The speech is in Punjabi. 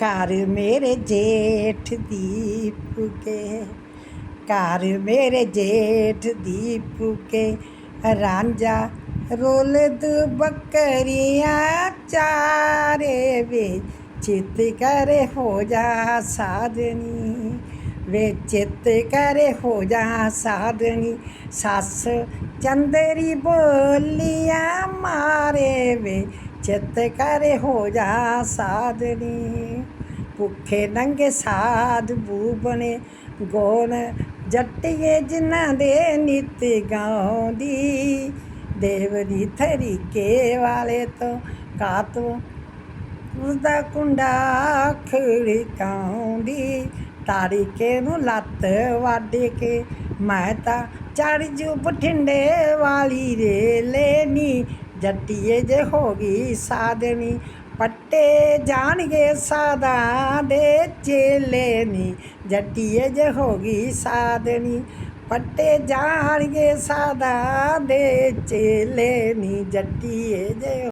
ਘਰ ਮੇਰੇ ਜੇਠ ਦੀਪ ਕੇ, ਘਰ ਮੇਰੇ ਜੇਠ ਦੀਪ ਕੇ। ਰਾਂਝਾ ਰੋਲਦ ਬੱਕਰੀਆਂ ਚਾਰੇ ਵੇ, ਚਿੱਤ ਕਰੇ ਹੋ ਜਾ ਸਾਧਨੀ ਵੇ, ਚਿੱਤ ਕਰੇ ਹੋ ਜਾ ਸਾਧਨੀ ਸੱਸ ਚੰਦਰੀ ਬੋਲੀਆਂ ਮਾਰੇ ਵੇ ਚਿੱਤ ਕਰੇ ਹੋ ਜਾ ਸਾਧਨੀ, ਭੁੱਖੇ ਨੰਗੇ ਸਾਧ ਬੂ ਬਣੇ ਗੋਨ ਜੱਟੀਏ ਜਿਨ੍ਹਾਂ ਦੇ ਨਿਤ ਗਾਉਂਦੀ। ਦੇਵ ਦੀ ਥਰੀਕੇ ਵਾਲੇ ਤੋਂ ਕਾਤੋਂ ਉਸਦਾ ਕੁੰਡਾ ਖੜਕਾਉਂਦੀ। ਤਾਰੀਕੇ ਨੂੰ ਲੱਤ ਵੱਢ ਕੇ ਮੈਂ ਤਾਂ ਚੜ ਜੂ ਬਠਿੰਡੇ ਵਾਲੀ ਰੇ ਲੈਣੀ ਜੱਟੀਏ ਜੇ ਹੋ ਗਈ ਸਾਧਨੀ ਪੱਟੇ ਜਾਣਗੇ ਸਾਦਾ ਦੇ ਚੇਲੇ ਨੀ। ਜੱਟੀਏ ਜੇ ਹੋ ਗਈ ਸਾਧਨੀ ਪੱਟੇ ਜਾਣਗੇ ਸਾਦਾ ਦੇ ਚੇਲੇ ਨੀ। ਜੱਟੀਏ ਜੇ